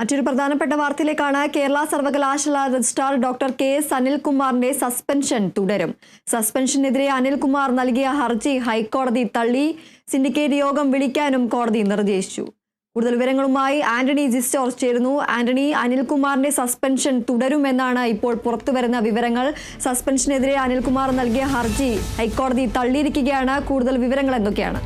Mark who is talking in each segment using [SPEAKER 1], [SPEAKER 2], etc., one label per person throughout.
[SPEAKER 1] മറ്റൊരു പ്രധാനപ്പെട്ട വാർത്തയിലേക്കാണ് കേരള സർവകലാശാല രജിസ്ട്രാർ ഡോക്ടർ കെ എസ് അനിൽകുമാറിന്റെ സസ്പെൻഷൻ തുടരും. സസ്പെൻഷനെതിരെ അനിൽകുമാർ നൽകിയ ഹർജി ഹൈക്കോടതി തള്ളി. സിൻഡിക്കേറ്റ് യോഗം വിളിക്കാനും കോടതി നിർദ്ദേശിച്ചു. കൂടുതൽ വിവരങ്ങളുമായി ആന്റണി ജിസ്റ്റോർ ചേരുന്നു. ആന്റണി അനിൽകുമാറിന്റെ സസ്പെൻഷൻ തുടരുമെന്നാണ് ഇപ്പോൾ പുറത്തുവരുന്ന വിവരങ്ങൾ. സസ്പെൻഷനെതിരെ അനിൽകുമാർ നൽകിയ ഹർജി ഹൈക്കോടതി തള്ളിയിരിക്കുകയാണ്. കൂടുതൽ വിവരങ്ങൾ എന്തൊക്കെയാണ്?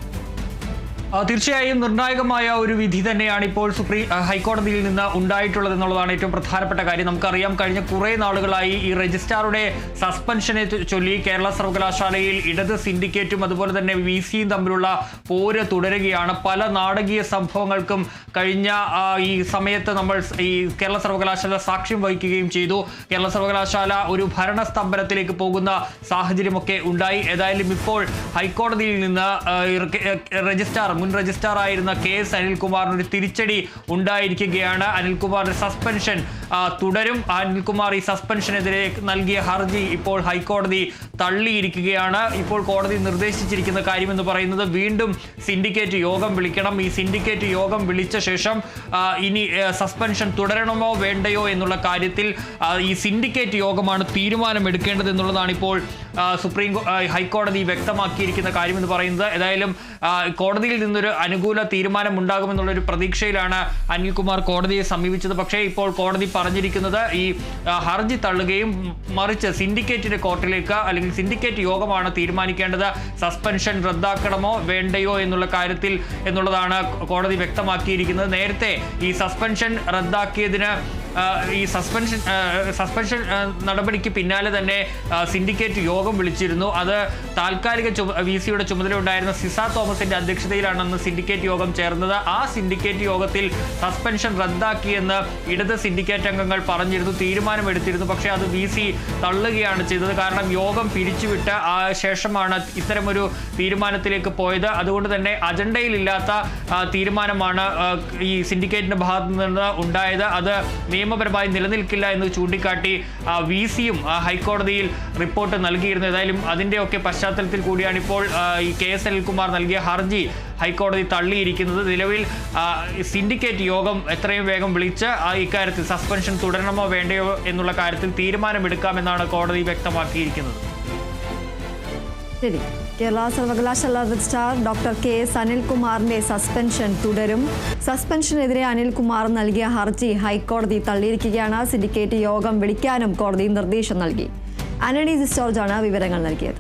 [SPEAKER 2] തീർച്ചയായും നിർണായകമായ ഒരു വിധി തന്നെയാണ് ഇപ്പോൾ സുപ്രീം ഹൈക്കോടതിയിൽ നിന്ന് ഉണ്ടായിട്ടുള്ളത് എന്നുള്ളതാണ് ഏറ്റവും പ്രധാനപ്പെട്ട കാര്യം. നമുക്കറിയാം കഴിഞ്ഞ കുറേ നാളുകളായി ഈ രജിസ്ട്രാറുടെ സസ്പെൻഷനെ ചൊല്ലി കേരള സർവകലാശാലയിൽ ഇടത് സിൻഡിക്കേറ്റും അതുപോലെ തന്നെ വി സിയും തമ്മിലുള്ള പോര് തുടരുകയാണ്. പല നാടകീയ സംഭവങ്ങൾക്കും കഴിഞ്ഞ ഈ സമയത്ത് നമ്മൾ ഈ കേരള സർവകലാശാല സാക്ഷ്യം വഹിക്കുകയും ചെയ്തു. കേരള സർവകലാശാല ഒരു ഭരണസ്തംഭനത്തിലേക്ക് പോകുന്ന സാഹചര്യമൊക്കെ ഉണ്ടായി. ഏതായാലും ഇപ്പോൾ ഹൈക്കോടതിയിൽ നിന്ന് രജിസ്ട്രാർ മുൻ രജിസ്ട്രാർ ആയിരുന്ന കെ എസ് അനിൽകുമാറിന് ഒരു തിരിച്ചടി ഉണ്ടായിരിക്കുകയാണ്. അനിൽകുമാറിന്റെ സസ്പെൻഷൻ തുടരും. അനിൽകുമാർ ഈ സസ്പെൻഷനെതിരെ നൽകിയ ഹർജി ഇപ്പോൾ ഹൈക്കോടതി തള്ളിയിരിക്കുകയാണ്. ഇപ്പോൾ കോടതി നിർദ്ദേശിച്ചിരിക്കുന്ന കാര്യമെന്ന് പറയുന്നത് വീണ്ടും സിൻഡിക്കേറ്റ് യോഗം വിളിക്കണം. ഈ സിൻഡിക്കേറ്റ് യോഗം വിളിച്ച ശേഷം ഇനി സസ്പെൻഷൻ തുടരണമോ വേണ്ടയോ എന്നുള്ള കാര്യത്തിൽ ഈ സിൻഡിക്കേറ്റ് യോഗമാണ് തീരുമാനമെടുക്കേണ്ടത് എന്നുള്ളതാണ് ഇപ്പോൾ സുപ്രീം ഹൈക്കോടതി വ്യക്തമാക്കിയിരിക്കുന്ന കാര്യം എന്ന് പറയുന്നത് ഏതായാലും കോടതിയിൽ നിന്നൊരു അനുകൂല തീരുമാനം ഉണ്ടാകുമെന്നുള്ള ഒരു പ്രതീക്ഷയിലാണ് അനിൽകുമാർ കോടതിയെ സമീപിച്ചത്. പക്ഷേ ഇപ്പോൾ കോടതി പറഞ്ഞിരിക്കുന്നത് ഈ ഹർജി തള്ളുകയും മറിച്ച് സിൻഡിക്കേറ്റിന്റെ കോർട്ടിലേക്ക് അല്ലെങ്കിൽ സിൻഡിക്കേറ്റ് യോഗമാണ് തീരുമാനിക്കേണ്ടത്. സസ്പെൻഷൻ റദ്ദാക്കണമോ വേണ്ടയോ എന്നുള്ള കാര്യത്തിൽ എന്നുള്ളതാണ് കോടതി വ്യക്തമാക്കിയിരിക്കുന്നത്. നേരത്തെ ഈ സസ്പെൻഷൻ റദ്ദാക്കിയതിന് ഈ സസ്പെൻഷൻ സസ്പെൻഷൻ നടപടിക്ക് പിന്നാലെ തന്നെ സിൻഡിക്കേറ്റ് യോഗം വിളിച്ചിരുന്നു. അത് താൽക്കാലിക വി സിയുടെ ചുമതല ഉണ്ടായിരുന്ന സിസ തോമസിന്റെ അധ്യക്ഷതയിലാണ് അന്ന് സിൻഡിക്കേറ്റ് യോഗം ചേർന്നത്. ആ സിൻഡിക്കേറ്റ് യോഗത്തിൽ സസ്പെൻഷൻ റദ്ദാക്കിയെന്ന് ഇടത് സിൻഡിക്കേറ്റ് അംഗങ്ങൾ പറഞ്ഞിരുന്നു തീരുമാനമെടുത്തിരുന്നു. പക്ഷേ അത് വി സി തള്ളുകയാണ് ചെയ്തത്. കാരണം യോഗം പിരിച്ചുവിട്ട് ആ ശേഷമാണ് ഇത്തരമൊരു തീരുമാനത്തിലേക്ക് പോയത്. അതുകൊണ്ട് തന്നെ അജണ്ടയിലില്ലാത്ത തീരുമാനമാണ് ഈ സിൻഡിക്കേറ്റിന്റെ ഭാഗത്തു നിന്ന് ഉണ്ടായത്. അത് നിയമപരമായി നിലനിൽക്കില്ല എന്ന് ചൂണ്ടിക്കാട്ടി വി സിയും ഹൈക്കോടതിയിൽ റിപ്പോർട്ട് നൽകിയിരുന്നു. ഏതായാലും അതിന്റെയൊക്കെ പശ്ചാത്തലത്തിൽ കൂടിയാണ് ഇപ്പോൾ ഈ കെ എസ് അനിൽകുമാർ നൽകിയ ഹർജി ഹൈക്കോടതി തള്ളിയിരിക്കുന്നത്. നിലവിൽ സിൻഡിക്കേറ്റ് യോഗം എത്രയും വേഗം വിളിച്ച് ഇക്കാര്യത്തിൽ സസ്പെൻഷൻ തുടരണമോ വേണ്ടയോ എന്നുള്ള കാര്യത്തിൽ തീരുമാനമെടുക്കാമെന്നാണ് കോടതി വ്യക്തമാക്കിയിരിക്കുന്നത്.
[SPEAKER 1] ശരി. കേരള സർവകലാശാല രജിസ്ട്രാർ ഡോക്ടർ കെ എസ് അനിൽകുമാറിന്റെ സസ്പെൻഷൻ തുടരും. സസ്പെൻഷനെതിരെ അനിൽകുമാർ നൽകിയ ഹർജി ഹൈക്കോടതി തള്ളിയിരിക്കുകയാണ്. സിൻഡിക്കേറ്റ് യോഗം വിളിക്കാനും കോടതി നിർദ്ദേശം നൽകി. അനഡി ജോർജാണ് വിവരങ്ങൾ നൽകിയത്.